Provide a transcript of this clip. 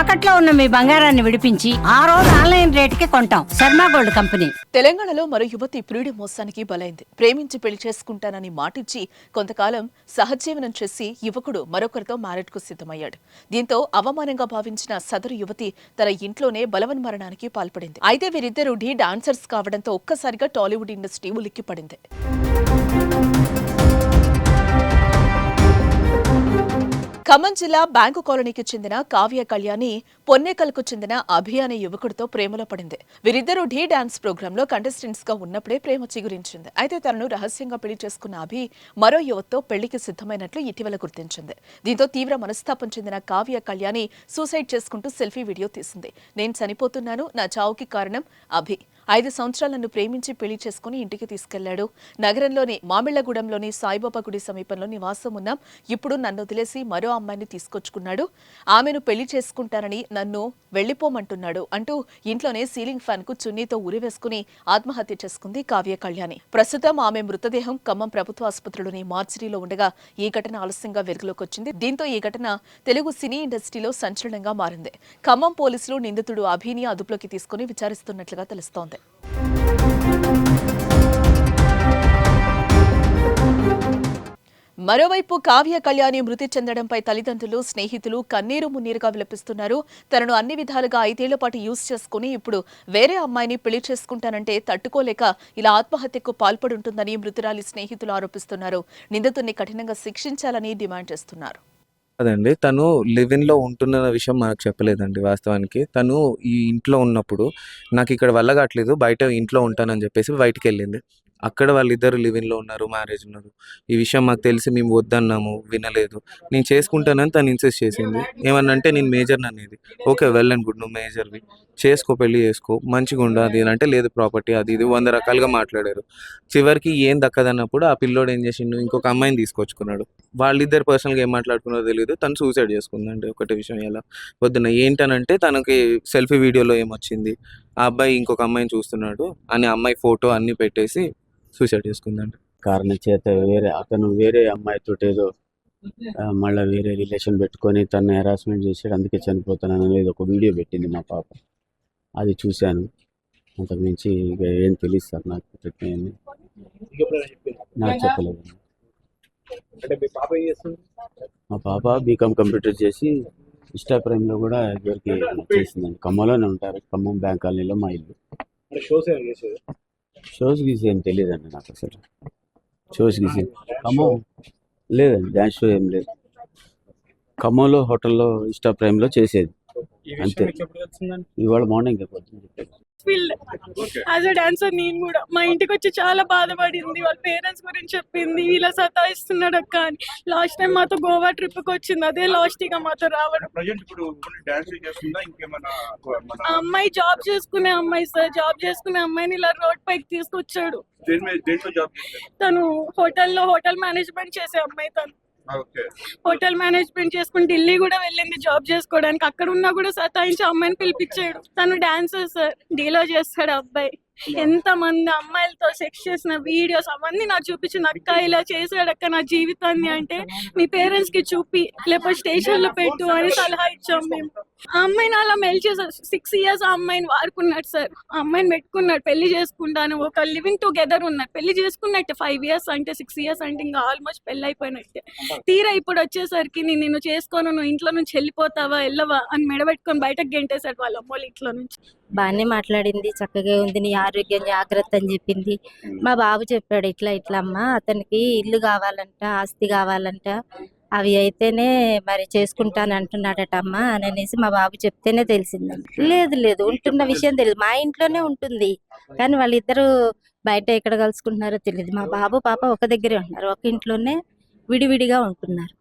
తాకట్లో ఉన్న మీ బంగారాన్ని విడిపించి ఆ రోజు ఆన్లైన్ రేటుకి కొంటాం. Sharma gold company. తెలంగాణలో మరో యువతి ప్రియుడి మోసానికి బలైంది. ప్రేమించి పెళ్ళి చేసుకుంటానని మాటిచ్చి కొంతకాలం సహజీవనం చేసి యువకుడు మరొకరితో మ్యారేజ్కు సిద్ధమయ్యాడు. దీంతో అవమానంగా భావించిన సదరు యువతి తన ఇంట్లోనే బలవన్మరణానికి పాల్పడింది. అయితే వీరిద్దరూ ఢీ డాన్సర్స్ కావడంతో ఒక్కసారిగా టాలీవుడ్ ఇండస్ట్రీ ఉలిక్కిపడింది. ఖమ్మం జిల్లా బ్యాంకు కాలనీకి చెందిన కావ్య కళ్యాణి పొన్నేకల్కు చెందిన అభి అనే యువకుడితో ప్రేమలో పడింది. వీరిద్దరూ ఢీ డాన్స్ ప్రోగ్రామ్లో కంటెస్టెంట్స్గా ఉన్నప్పుడే ప్రేమ చిగురించింది. అయితే తనను రహస్యంగా పెళ్ళి చేసుకున్న అభి మరో యువతతో పెళ్ళికి సిద్ధమైనట్లు ఇటీవల గుర్తించింది. దీంతో తీవ్ర మనస్తాపం చెందిన కావ్య కళ్యాణి సూసైడ్ చేసుకుంటూ సెల్ఫీ వీడియో తీసింది. నేను చనిపోతున్నాను నా చావుకి కారణం అభి. ఐదు సంవత్సరాలు నన్ను ప్రేమించి పెళ్ళి చేసుకుని ఇంటికి తీసుకెళ్ళాడు. నగరంలోని మామిళ్ళగూడెంలోని సాయిబాబా గుడి సమీపంలో నివాసం ఉన్నాం. ఇప్పుడు నన్ను వదిలేసి మరో అమ్మాయిని తీసుకొచ్చుకున్నాడు. ఆమెను పెళ్ళి చేసుకుంటానని నన్ను వెళ్ళిపోమంటున్నాడు అంటూ ఇంట్లోనే సీలింగ్ ఫ్యాన్కు చున్నీతో ఉరివేసుకుని ఆత్మహత్య చేసుకుంది కావ్య కళ్యాణి. ప్రస్తుతం ఆమె మృతదేహం ఖమ్మం ప్రభుత్వ ఆసుపత్రిలోని మార్చిరీలో ఉండగా ఈ ఘటన ఆలస్యంగా వెలుగులోకి వచ్చింది దీంతో ఈ ఘటన తెలుగు సినీ ఇండస్ట్రీలో సంచలనంగా మారింది. ఖమ్మం పోలీసులు నిందితుడు అభిని అదుపులోకి తీసుకుని విచారిస్తున్నట్లుగా తెలుస్తోంది. మరోవైపు కావ్య కళ్యాణి మృతి చెందడంపై తల్లిదండ్రులు స్నేహితులు కన్నీరు మున్నీరుగా విలపిస్తున్నారు. తనను అన్ని విధాలుగా ఐదేళ్ళ పాటు యూజ్ చేసుకుని ఇప్పుడు వేరే అమ్మాయిని పెళ్ళి చేసుకుంటానంటే తట్టుకోలేక ఇలా ఆత్మహత్యకు పాల్పడుంటుందని మృతురాలి స్నేహితులు ఆరోపిస్తున్నారు. నిందితుడిని కఠినంగా శిక్షించాలని డిమాండ్ చేస్తున్నారు. అదండి తను లివిన్లో ఉంటున్న విషయం మనకు చెప్పలేదండి వాస్తవానికి. తను ఈ ఇంట్లో ఉన్నప్పుడు నాకు ఇక్కడ వల్ల కావట్లేదు బయట ఇంట్లో ఉంటానని చెప్పేసి బయటికి వెళ్ళింది అక్కడ వాళ్ళిద్దరు లివిన్లో ఉన్నారు మ్యారేజ్ ఉన్నారు. ఈ విషయం మాకు తెలిసి మేము వద్దన్నాము వినలేదు. నేను చేసుకుంటానని తను ఇన్సిస్ట్ చేసింది. ఏమన్నంటే నేను మేజర్ అనేది. ఓకే వెల్ అండ్ గుడ్ నువ్వు మేజర్వి చేసుకో పెళ్ళి చేసుకో. మంచిగా ఉండు అది అంటే లేదు ప్రాపర్టీ అది ఇది. వంద రకాలుగా మాట్లాడారు. చివరికి ఏం దక్కదన్నప్పుడు ఆ పిల్లోడు ఏం చేసిండు? ఇంకొక అమ్మాయిని తీసుకొచ్చుకున్నాడు. వాళ్ళిద్దరు పర్సనల్గా ఏం మాట్లాడుకున్నారో తెలియదు తను సూసైడ్ చేసుకుందండి ఒకటి విషయం ఎలా వద్దున్న ఏంటనంటే తనకి సెల్ఫీ వీడియోలో ఏమొచ్చింది? ఆ అబ్బాయి ఇంకొక అమ్మాయిని చూస్తున్నాడు. అని అమ్మాయి ఫోటో అన్ని పెట్టేసి సూసైడ్ చేసుకుందండి కారణం చేత వేరే అతను వేరే అమ్మాయితో ఏదో మళ్ళా వేరే రిలేషన్ పెట్టుకొని తను హెరాస్మెంట్ చేసాడు అందుకే చనిపోతాను అనేది ఒక వీడియో పెట్టింది మా పాప. అది చూశాను. అంతకుమించి ఇక ఏం తెలియదు సార్ నాకు ప్రతి- నాకు చెప్పలేదు. అంటే మీ పాప బీకామ్ కంప్యూటర్ చేసి ఇన్స్టాగ్రామ్లో కూడా ఇదివరకు చేసిందండి. ఖమ్మంలోనే ఉంటారు ఖమ్మం బ్యాంక్ కాలనీలో మా ఇల్లు. షోస్ ఏమైనా చేసేది? షోస్ గీసి ఏం తెలియదండి నాకు అసలు. షోస్ గీసి ఖమ్మం లేదండి డ్యాన్స్ షో ఏం లేదు. ఖమ్మంలో హోటల్లో ఇన్స్టా ప్రైమ్లో చేసేది. అంతే. ఇవాళ మార్నింగ్ అయిపోతుంది ఫీల్డ్. యాజ్ అ డాన్సర్ నేను కూడా. మా ఇంటికి వచ్చి చాలా బాధపడింది. వాళ్ళ పేరెంట్స్ గురించి చెప్పింది. ఇలా సతాయిస్తున్నాడు అక్క అని. లాస్ట్ టైం మాతో గోవా ట్రిప్కి వచ్చింది. అదే లాస్ట్ ఇక మాతో రావడం. ఆ అమ్మాయి జాబ్ చేసుకునే అమ్మాయి సార్ జాబ్ చేసుకునే అమ్మాయిని ఇలా రోడ్ పైకి తీసుకొచ్చాడు. తను హోటల్లో హోటల్ మేనేజ్మెంట్ చేసే అమ్మాయి తను. హోటల్ మేనేజ్మెంట్ చేసుకుని ఢిల్లీ కూడా వెళ్ళింది జాబ్ చేసుకోవడానికి. అక్కడ ఉన్నా కూడా సతాయించి అమ్మాయిని పిలిపించాడు. తను డాన్సర్ సార్. డీలో చేస్తాడు అబ్బాయి. ఎంత మంది అమ్మాయిలతో సెక్స్ చేసిన వీడియోస్ అవన్నీ నాకు చూపించింది. అక్క ఇలా చేసాడు అక్క నా జీవితాన్ని అంటే మీ పేరెంట్స్కి చూపి లేకపోతే స్టేషన్లో పెట్టు అని సలహా ఇచ్చాం మేము. ఆ అమ్మాయిని అలా మెల్ చేశారు సిక్స్ ఇయర్స్ ఆ అమ్మాయిని వాడుకున్నాడు సార్. ఆ అమ్మాయిని పెట్టుకున్నాడు పెళ్ళి చేసుకుంటాను. ఒక లివింగ్ టుగెదర్ ఉన్నారు. పెళ్ళి చేసుకున్నట్టే ఫైవ్ ఇయర్స్ అంటే సిక్స్ ఇయర్స్ అంటే ఇంకా ఆల్మోస్ట్ పెళ్ళి అయిపోయినట్టే. తీరా ఇప్పుడు వచ్చేసరికి నేను నిన్ను చేసుకోను నువ్వు ఇంట్లో నుంచి వెళ్ళిపోతావా వెళ్ళవా అని మెడబెట్టుకొని బయటకు గెంటేశాడు వాళ్ళ అమ్మోళ్ళ ఇంట్లో నుంచి. బాగానే మాట్లాడింది చక్కగా ఉంది నీ ఆరోగ్యం జాగ్రత్త అని చెప్పింది. మా బాబు చెప్పాడు ఇట్లా ఇట్లా అమ్మా అతనికి ఇల్లు కావాలంట ఆస్తి కావాలంట. అవి అయితేనే మరి చేసుకుంటాను అంటున్నాడట అమ్మా అని అనేసి మా బాబు చెప్తేనే తెలిసిందండి లేదు లేదు ఉంటున్న విషయం తెలియదు. మా ఇంట్లోనే ఉంటుంది. కానీ వాళ్ళిద్దరూ బయట ఎక్కడ కలుసుకుంటున్నారో తెలియదు మా బాబు పాప ఒక దగ్గరే ఉంటున్నారు. ఒక ఇంట్లోనే విడివిడిగా ఉంటున్నారు.